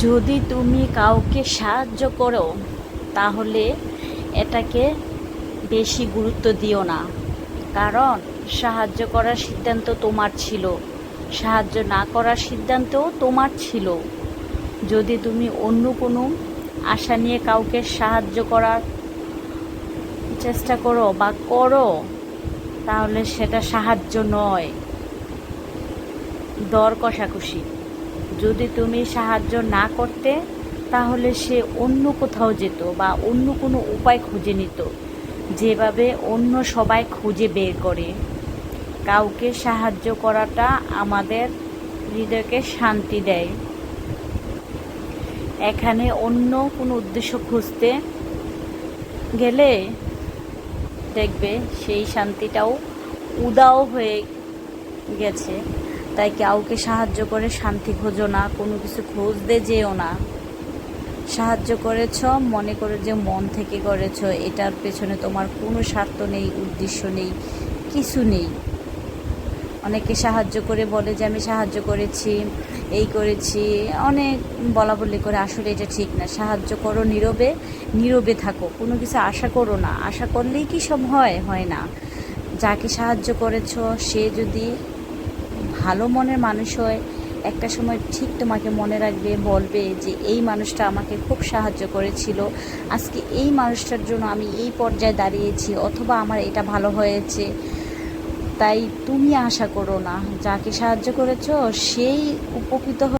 যদি তুমি কাউকে সাহায্য করো, তাহলে এটাকে বেশি গুরুত্ব দিও না। কারণ সাহায্য করার সিদ্ধান্ত তোমার ছিল। সাহায্য না করার সিদ্ধান্তও তোমার ছিল। যদি তুমি অন্য কোনো আশা নিয়ে কাউকে সাহায্য করার চেষ্টা করো বা করো, তাহলে সেটা সাহায্য নয়। দর কষাকষি। যদি তুমি সাহায্য না করতে, তাহলে সে অন্য কোথাও যেত বা অন্য কোনো উপায় খুঁজে নিত। যেভাবে অন্য সবাই খুঁজে বের করে। কাউকে সাহায্য করাটা আমাদের হৃদয়কে শান্তি দেয়। এখানে অন্য কোনো উদ্দেশ্য খুঁজতে গেলে দেখবে সেই শান্তিটাও উদাও হয়ে গেছে। তাই কাউকে সাহায্য করে শান্তি খোঁজো না, কোনো কিছু খুঁজতে যেও না। সাহায্য করেছ, মনে করে যে মন থেকে করেছ, এটার পেছনে তোমার কোনো স্বার্থ নেই, উদ্দেশ্য নেই, কিছু নেই। অনেকে সাহায্য করে বলে যে, আমি সাহায্য করেছি, এই করেছি। অনেক বলা বলি করে, আসলে এটা ঠিক না। সাহায্য করো নীরবে নীরবে থাকো, কোনো কিছু আশা করো না। আশা করলেই কি সব হয়? হয় না। যাকে সাহায্য করেছ, সে যদি ভালো মনের মানুষ হয় একটা সময় ঠিক তোমাকে মনে রাখবে, বলবে যে এই মানুষটা আমাকে খুব সাহায্য করেছিল। আজকে এই মানুষটার জন্য আমি এই পর্যায়ে দাঁড়িয়েছি অথবা আমার এটা ভালো হয়েছে। তাই তুমি আশা করো না, যাকে সাহায্য করেছ সেই উপকৃত